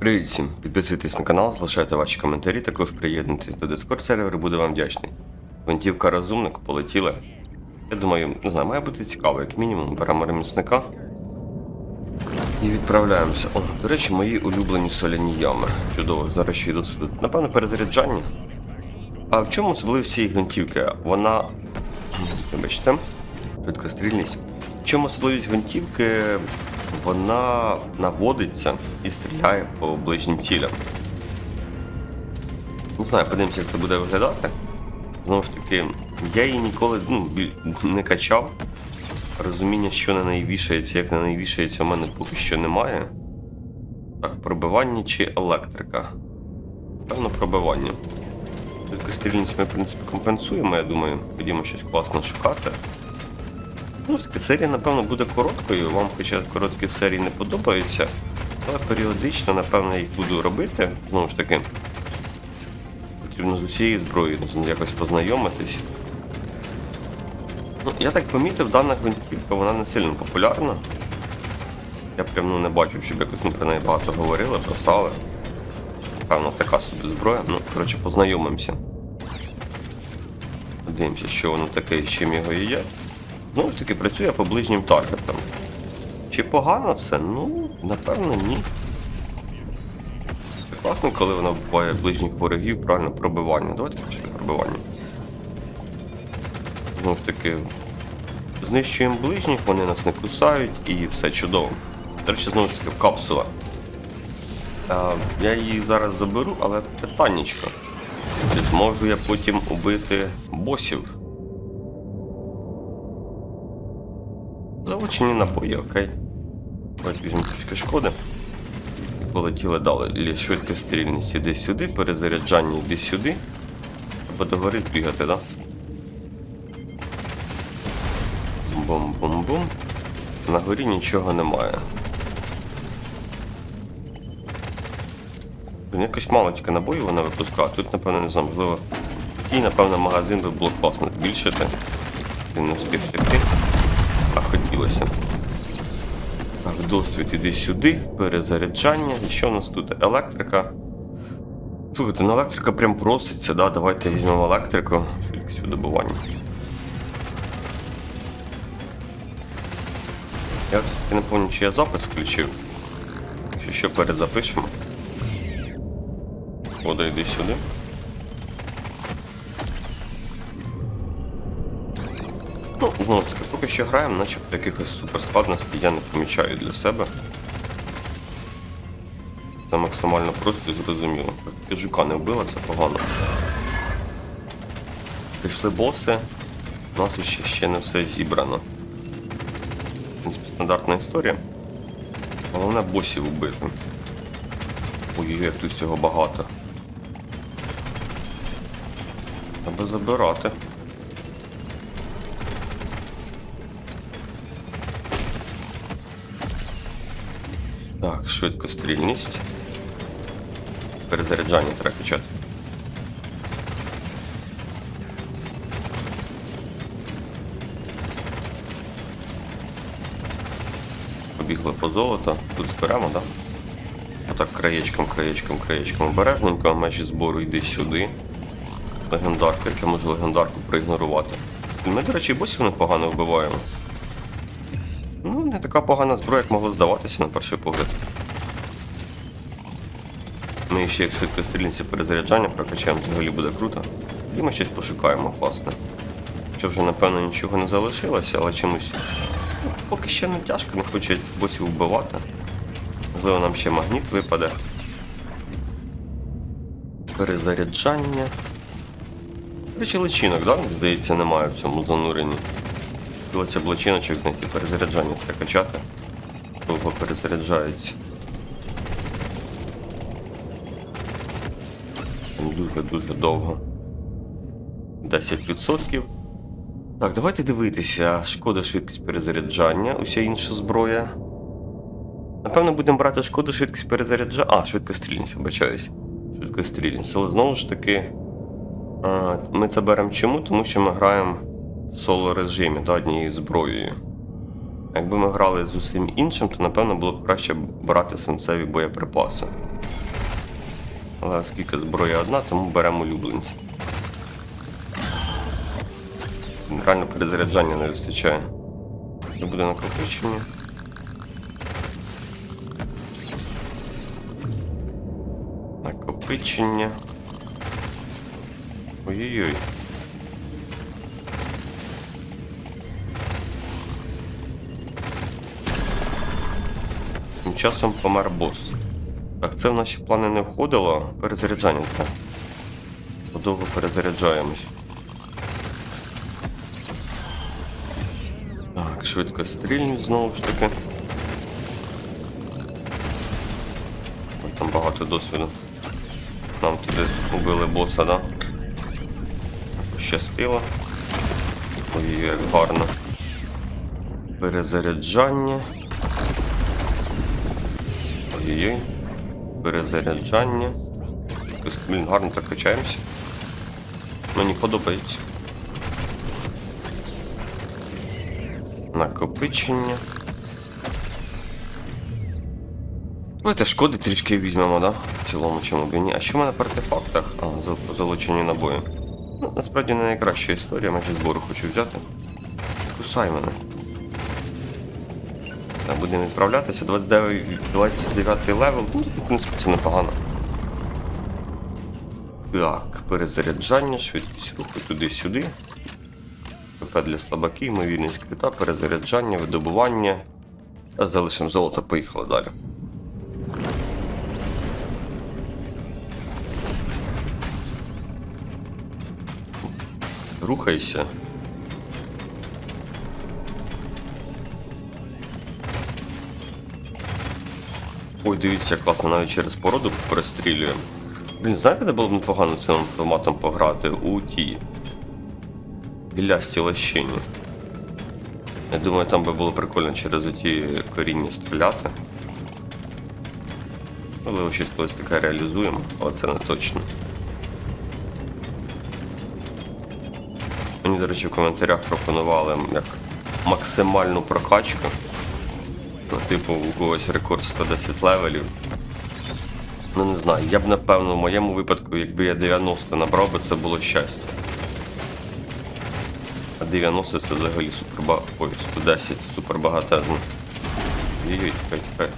Привіт всім! Підписуйтесь на канал, залишайте ваші коментарі, також приєднуйтесь до Discord серверу, буду вам вдячний. Гвинтівка розумник полетіла. Я думаю, не знаю, має бути цікаво, як мінімум, беремо ремісника і відправляємося. О, до речі, мої улюблені соляні ями. Чудово, зараз ще йду сюди. Напевно, перезаряджання. А в чому особливість цієї гвинтівки? Вона. Вибачте, швидкострільність. В чому особливість гвинтівки? Вона наводиться і стріляє по ближнім цілям. Не знаю, подивимося, як це буде виглядати. Знову ж таки, я її ніколи ну, не качав. Розуміння, що на неї вішається, як на неї вішається, у мене поки що немає. Так, пробивання чи електрика? Певно, пробивання. Швидкострільність ми, в принципі, компенсуємо, я думаю. Ходімо щось класно шукати. Таки, серія, напевно, буде короткою. Вам хоча короткі серії не подобаються. Але періодично, напевно, їх буду робити. Знову ж таки, потрібно з усією зброєю якось познайомитись. Ну, я так помітив, дана гвинтівка, вона не сильно популярна. Я прям ну, не бачив, щоб якось ну, про неї багато говорили, писали. Певно, така собі зброя. Ну, коротше, познайомимося. Подивимося, що воно таке і з чим його їдять. Знову ж таки, працює по ближнім таргетам. Чи погано це? Ну, напевно, ні. Це класно, коли вона вбиває ближніх ворогів, правильно пробивання. Давайте почати пробивання. Знову ж таки, знищуємо ближніх, вони нас не кусають і все чудово. До речі, знову ж таки, капсула. А, я її зараз заберу, але питаннячко. Чи зможу я потім убити босів? Залучені набої, окей. Давайте візьмемо трішки шкоди. І полетіли далі. Швидкострільність іди сюди, перезаряджання іди сюди. Треба до гори збігати, так? Бум-бум-бум. На горі нічого немає. Блін, якось мало тільки набоїв вона випускає. Тут, напевно, не знаю, можливо. Такий, напевно, магазин би було класно збільшити. Він не встиг втекти. А хотілося. Так, досвід іди сюди, перезаряджання. І що у нас тут? Електрика. Слухайте, ну електрика прям проситься, да? Давайте візьмемо електрику. Швидкість видобування. Я все-таки не пам'ятаю, чи я запис включив. Якщо що перезапишемо. Вода йди сюди. Ну, знову таки, поки що граємо, начебто якихось суперскладностей я не помічаю для себе. Це максимально просто і зрозуміло. Поки жука не вбила, це погано. Прийшли боси, у нас ще, ще не все зібрано. В принципі, стандартна історія. Головне босів вбити. Ой, як тут цього багато. Треба забирати. Швидкострільність. Перезаряджання треба качати. Побігли по золото. Тут зберемо, так? Отак краєчком, краєчком, краєчком обережненько, межі збору йди сюди. Легендарка, як я можу легендарку проігнорувати. Ми, до речі, босів непогано вбиваємо. Ну, не така погана зброя, як могло здаватися на перший погляд. Ми ще як швидкострільниці перезаряджання прокачаємо, взагалі буде круто. І ми щось пошукаємо, класне. Що вже, напевно, нічого не залишилося, але чомусь. Ну, поки ще не тяжко, не хочуть босів вбивати. Можливо, нам ще магніт випаде. Перезаряджання. Речі, личинок, да? Здається, немає в цьому зануренні. Хотілося б личиночок знайти, перезаряджання треба качати. Довго перезаряджається. Дуже-дуже довго. 10%. Так, давайте дивитися. Шкода швидкість перезаряджання, уся інша зброя. Напевно, будемо брати шкоду швидкість перезаряджання. А, швидкострільність, вибачаюсь. Швидкострільність. Але знову ж таки. Ми це беремо чому? Тому що ми граємо в соло режимі та однією зброєю. Якби ми грали з усім іншим, то напевно було б краще брати свинцеві боєприпаси. Але оскільки зброя одна, тому беремо улюбленці. Реально перезаряджання не вистачає. Це буде накопичення. Накопичення. Ой-ой-ой. Тим часом помер бос. Так, це в наші плани не входило. Перезаряджання треба. Подовго перезаряджаємось. Так, швидко стрільність знову ж таки. Там багато досвіду. Нам туди убили боса, да? Пощастило. Ой, як гарно. Перезаряджання. Ой-ой-ой. Перезаряджання. Блін, гарно так качаємося. Мені подобається. Накопичення. Давайте шкоди трішки візьмемо, да? В цілому чому б ні. А що в мене по артефактах? А, за позолочені набої. Ну, насправді не найкраща історія, майже збору хочу взяти. Кусай мене. Так, будемо відправлятися. 29, 29 левел. Ну, в принципі, це непогано. Так, перезаряджання, швидкість руху туди-сюди. ПП для слабаків, ймовірність крита, перезаряджання, видобування. Залишимо золото, поїхали далі. Рухайся. Ой, дивіться, класно, навіть через породу перестрілює. Блін, знаєте, де було б непогано цим автоматом пограти у ті білясті лощині. Я думаю, там би було прикольно через оті коріння стріляти. Можливо, щось колись таке реалізуємо, але це не точно. Мені, до речі, в коментарях пропонували як максимальну прокачку. Типу, у когось рекорд 110 левелів. Ну не знаю, я б напевно в моєму випадку, якби я 90 набрав би, це було щастя. А 90 це взагалі супер ба... Ой, 110 супер багатезно. Ой-ой, тікай, тікай.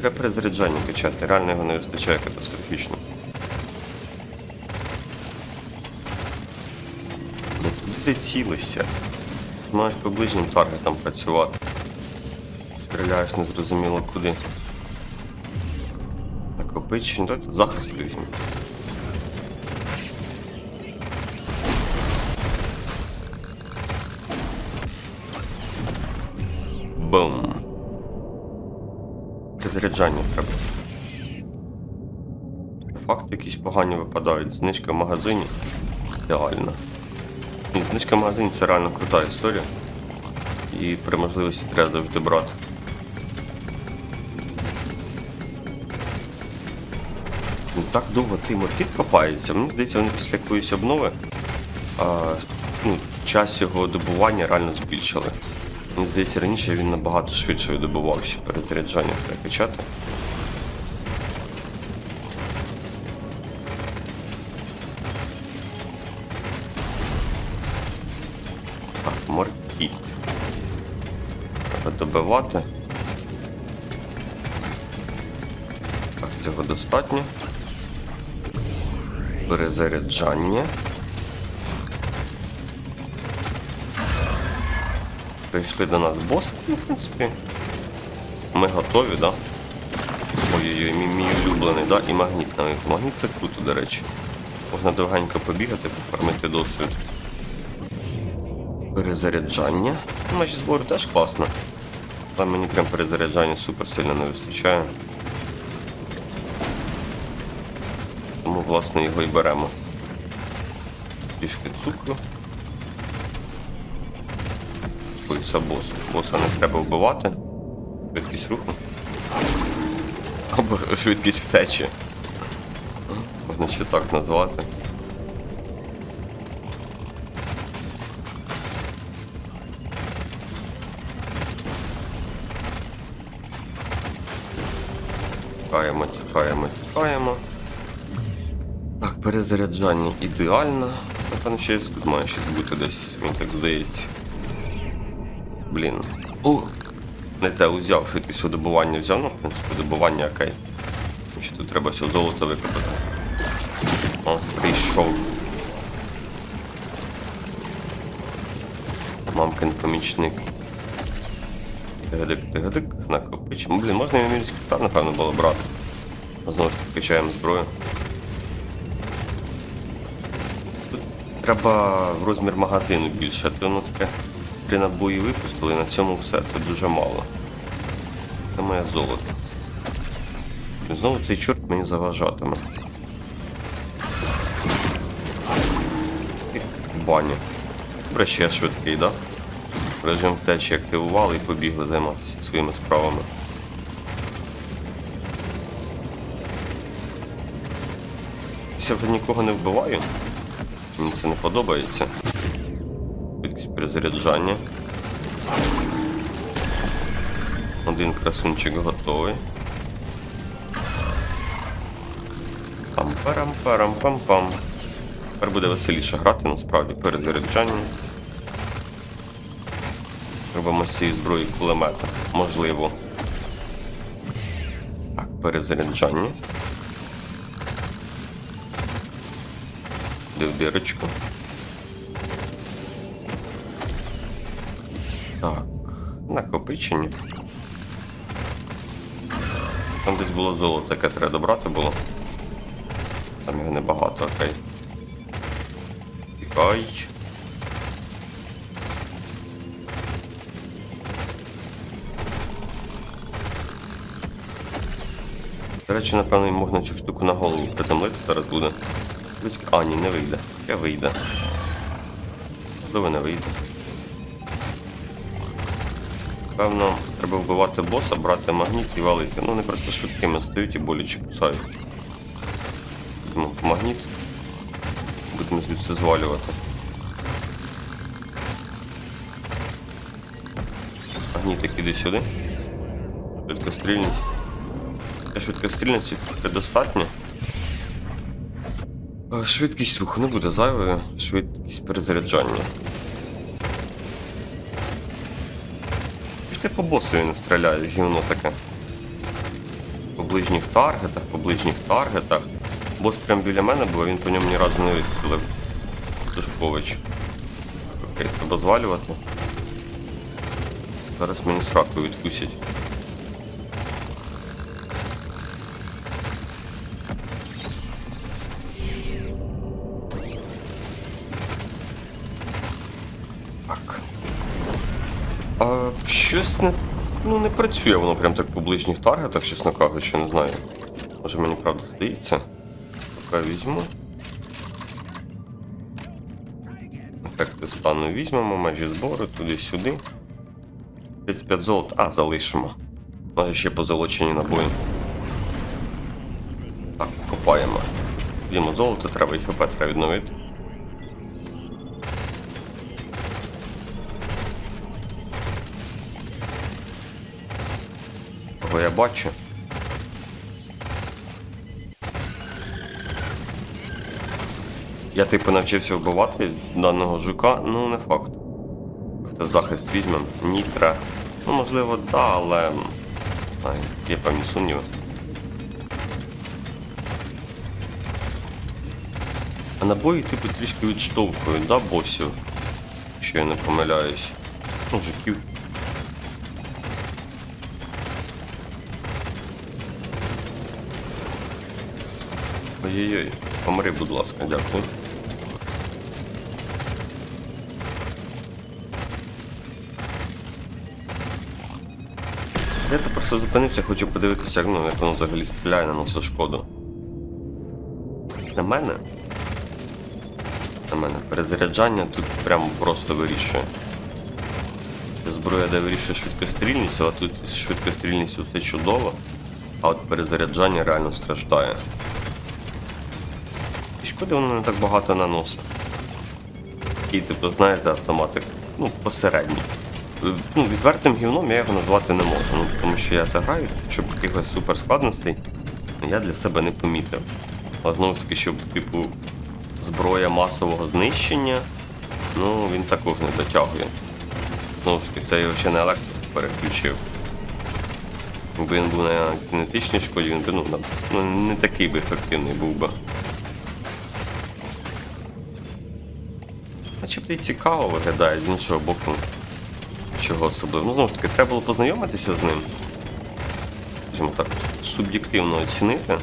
Треба перезаряджання качати, реально його не вистачає катастрофічно. Ну куди ти цілишся? Маєш по ближнім таргетам працювати. Стріляєш незрозуміло куди. Накопичення, давайте захист візьмемо. Бум. Перезаряджання треба. Факти якісь погані випадають. Знижка в магазині. Ідеально. Ні, знижка в магазині це реально крута історія. І при можливості треба завжди брати. Ну, так довго цей маркет копається. Мені здається, вони після якоїсь обнови а, ну, час його добування реально збільшили. Мені здається, раніше він набагато швидше видобувався. Перезаряджання треба качати. Так, маркіт. Треба добивати. Так, цього достатньо. Перезаряджання. Прийшли до нас боси, ну, в принципі. Ми готові, да? Ой-ой-ой, мій, мій улюблений, да? І магніт навіть. Магніт це круто, до речі. Можна довгенько побігати, поформити досвід. Перезаряджання. Наші збори теж класно. Але мені прям перезаряджання супер сильно не вистачає. Власне, його і беремо. Трішки цукру. Це бос. Боса не треба вбивати. Швидкість руху. Або швидкість втечі. Можна ще так назвати. Тікаємо, тікаємо, тікаємо. Так, перезаряджання ідеально. Напевно, ще тут має щось бути десь, мені так здається. Блін. О! Не те узяв, швидкість добування взяв, ну, в принципі, добування окей. Ще тут треба все золото викопати. О, прийшов. Мамкин помічник. Тигадик, тигадик, накопичимо. Блін, можна і мірський капітан, напевно, було брати. Знову ж таки качаємо зброю. Треба в розмір магазину більше, то воно таке три набої випустили, і на цьому все. Це дуже мало. Це моє золото. Знову цей чорт мені заважатиме. І в бані. Добре, ще швидкий, да? Режим втечі активували і побігли займатися своїми справами. Я вже нікого не вбиваю. Мені це не подобається. Швидкість перезаряджання. Один красунчик готовий. Пам-парам-парам-пам-пам. Тепер буде веселіше грати, насправді, перезаряджання. Робимо з цієї зброї кулемета. Можливо. Так, перезаряджання. В дирочку. Так, накопичення. Там десь було золото, яке треба добрати було. Там його небагато, окей. Тікай. До речі, напевно, можна цю штуку на голову приземлити зараз буде. Будь- А, ні, не вийде. Я вийде. Можливо, не вийде. Певно, треба вбивати боса, брати магніт і валити. Ну, вони просто швидкими стають і боляче кусають. Візьмемо магніт. Будемо звідси звалювати. Магнітик іди сюди. Швидкострільність. Швидкострільності достатньо. Швидкість руху не буде зайвою, швидкість перезаряджання. Ж ти по босові не стріляєш, гівно таке. По ближніх таргетах, по ближніх таргетах. Бос прямо біля мене а він по ньому ні разу не вистрілив. Душкович. Окей, треба звалювати. Зараз мені сраку відкусять. Працює воно прям так по ближніх таргетах, чесно кажучи, не знаю. Може мені правда здається. Поки візьму. Ефекти стану візьмемо, межі збору, туди-сюди. 35 золот, а, залишимо. Може ще позолочені набої. Так, копаємо. Візьмемо золото, треба і ХП треба відновити. Кого я бачу? Я типу навчився вбивати даного жука, ну не факт. Тобто захист візьмемо, нітра. Ну можливо, да, але. Не знаю, є певні сумніви. А набої типу трішки відштовхують, да, босів? Якщо я не помиляюсь. Ой-ой-ой, помри, будь ласка, дякую. Я це просто зупинився, хочу подивитися, ну, як воно взагалі стріляє, наносить шкоду. На мене? На мене. Перезаряджання тут прямо просто вирішує. Зброя, де вирішує швидкострільність, але тут з швидкострільністю все чудово, а от перезаряджання реально страждає. Шкоди воно не так багато наносить. Такий, типу, знаєте, автоматик. Ну, посередній. Ну, відвертим гівном я його назвати не можу, ну, тому що я це граю, щоб якихось суперскладностей я для себе не помітив. А знову ж таки, щоб, типу, зброя масового знищення, ну він також не дотягує. Знову ж таки, це його ще на електрику переключив. Якби він був на кінетичній шкоді, він би ну, ну, не такий би ефективний був би. Начебто і цікаво виглядає з іншого боку. Чого особливо. Ну, знову ж таки, треба було познайомитися з ним. Скажімо так, суб'єктивно оцінити.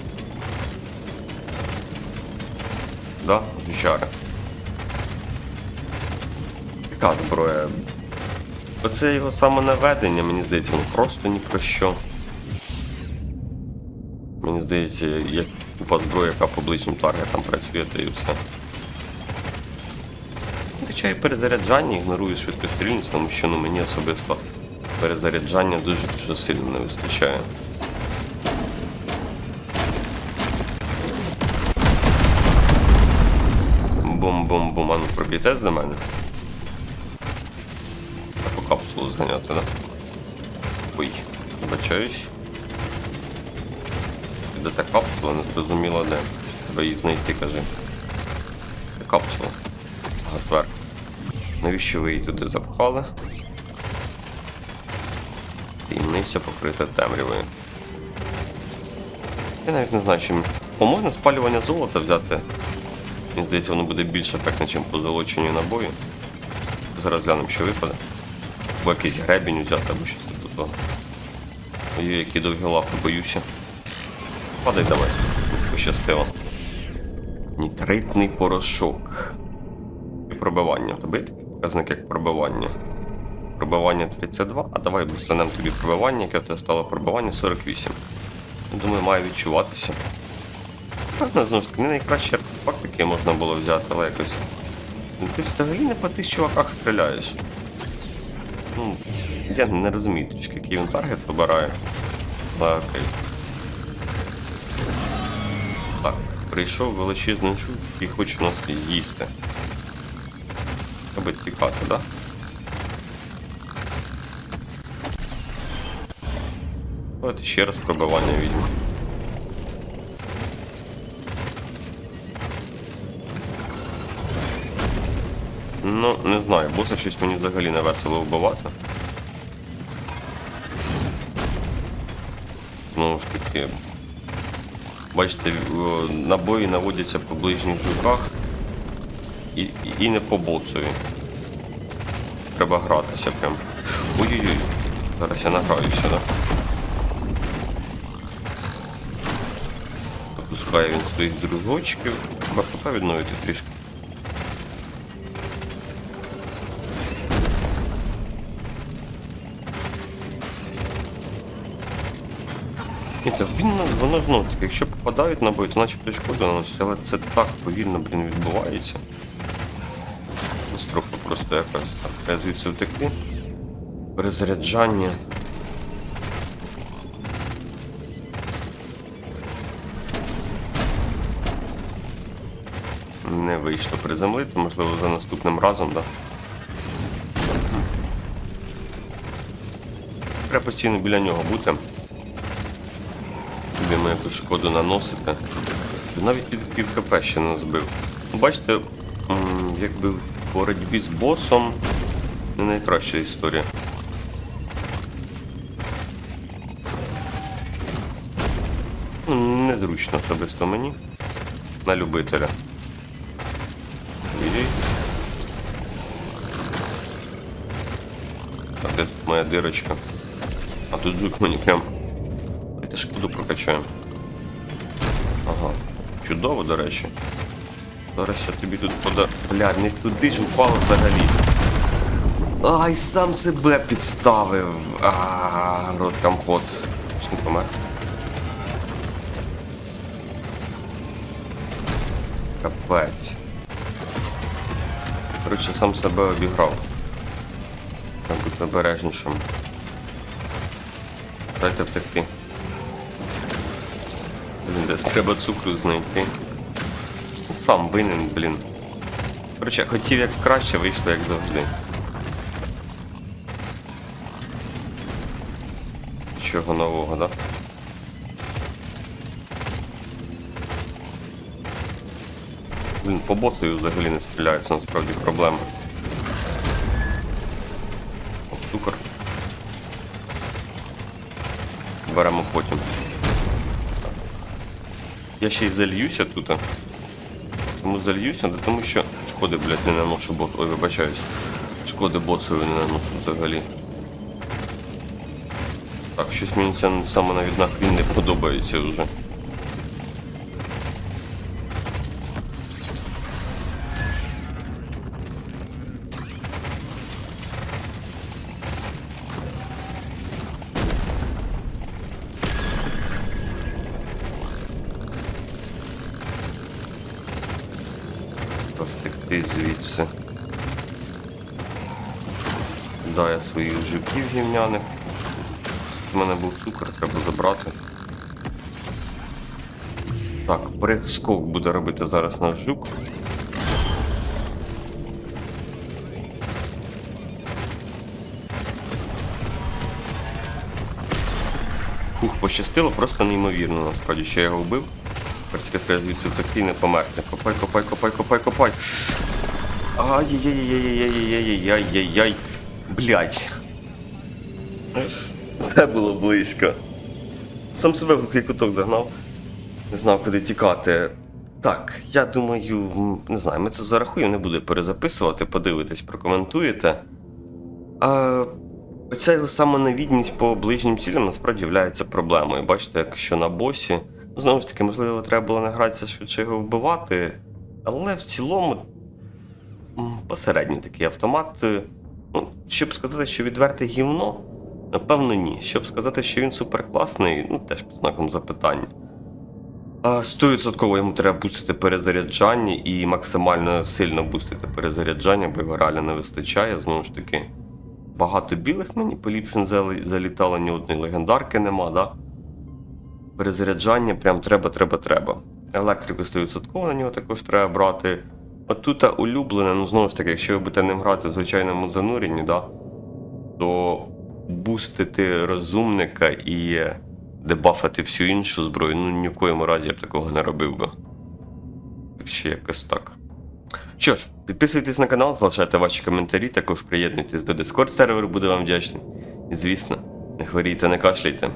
Да, жара. Яка зброя? Оце його самонаведення, мені здається, воно просто ні про що. Мені здається, як купа зброї, яка по обличним таргетам працює, то і все. Хоча і перезаряджання ігнорую швидкострільність, тому що ну, мені особисто перезаряджання дуже-дуже сильно не вистачає. Бум-бум-бум, а ну пробійтесь до мене. По капсулу зганяти, да? Ой, вибачаюсь. Де та капсула, не зрозуміло де. Треба її знайти, кажи. Капсула. Зверху. Навіщо ви її туди запхали? Таємниця покрита темрявою. Я навіть не знаю, чим. О, можна спалювання золота взяти. Мені здається, воно буде більш ефектне, ніж позолочені набої. Зараз глянемо, що випаде. Або якийсь гребінь взяти, або щось типу того. Ой, які довгі лапи, боюся. Падай давай. Пощастило. Нітритний порошок. І пробивання. Такий показник, як пробивання. Пробивання 32, а давай достанемо тобі пробивання, яке в тебе стало пробивання 48. Думаю, має відчуватися. Певно, знову ж таки, не найкращий артефакт, який можна було взяти, але якось. Ну, Ти взагалі не по тих чуваках стріляєш. Ну, я не розумію трішки, який він таргет вибирає. Але окей. Так, прийшов величезний жук і хоче нас їсти. Треба тікати, так? Да? Давайте ще раз пробивання візьмемо. Ну, не знаю, боса щось мені взагалі не весело вбивати. Знову ж таки. Бачите, набої наводяться по ближніх жуках і, і, не по боцові. Треба гратися прям. Ой-ой-ой. Зараз я награюся, да? Запускає він своїх дружочків. Треба відновити трішки. Ні, він ну, воно ну, таке, якщо попадають набої, то начебто шкода наносить, але це так повільно, блін, відбувається. Просто якось звідси втекти. Перезаряджання. Не вийшло приземлити, можливо, за наступним разом, так? Да? Треба постійно біля нього бути. Будемо якусь шкоду наносити. Навіть під пів хп ще не збив. Ну, Бачите, якби в боротьбі з босом не найкраща історія. Ну, Незручно особисто мені. На любителя. Ой-ой. А де тут моя дирочка? А тут жук мені прям. Давайте шкоду прокачаємо. Ага. Чудово, до речі. Зараз я тобі тут пода. Бля, не туди ж упало взагалі. Ай, сам себе підставив. А, рот компот. Чи помер? Капець. Коротше, сам себе обіграв. Треба бути обережнішим. Дайте втекти. Десь треба цукру знайти. Сам винен, блін. Коротше, хотів як краще, вийшло як завжди. Чого нового, да? Блін, по боцу взагалі не стріляють, насправді проблема. О, цукор. Беремо потім. Я ще й зальюся тут. Тому зальюся, тому що шкоди, блядь, не наношу бот. Ой, вибачаюсь. Шкоди боссові не наношу взагалі. Так, щось мені це саме навіть нахрін не подобається вже. Повтекти звідси. Да, я своїх жуків гівняних. У мене був цукор, треба забрати. Так, скок буде робити зараз наш жук. Фух, пощастило, просто неймовірно, насправді, що я його вбив. Тільки треба звідси втекти і не померти. Копай, копай, копай, копай, копай. Ай-яй-яй-яй-яй-яй-яй-яй-яй. Блять. Це було близько. Сам себе в глухий куток загнав. Не знав, куди тікати. Так, я думаю, не знаю, ми це зарахуємо, не буду перезаписувати, подивитесь, прокоментуєте. А, оця його самонавідність по ближнім цілям насправді є проблемою. Бачите, якщо на босі. Ну, знову ж таки, можливо, треба було не гратися швидше його вбивати. Але в цілому посередній такий автомат. е, Ну, щоб сказати, що відверте гівно, напевно, ні. Щоб сказати, що він суперкласний, ну теж під знаком запитання. А 100% йому треба бустити перезаряджання і максимально сильно бустити перезаряджання, бо його реально не вистачає. Знову ж таки, багато білих мені поліпшень залітало, ні одної легендарки нема, да? Перезаряджання прям треба, треба, треба. Електрику 100% на нього також треба брати. От тут улюблене, ну знову ж таки, якщо ви будете ним грати в звичайному зануренні, да, то бустити розумника і дебафати всю іншу зброю, ну ні в коєму разі я б такого не робив би. Так якось так. Що ж, підписуйтесь на канал, залишайте ваші коментарі, також приєднуйтесь до Discord серверу, буду вам вдячний. І звісно, не хворійте, не кашляйте.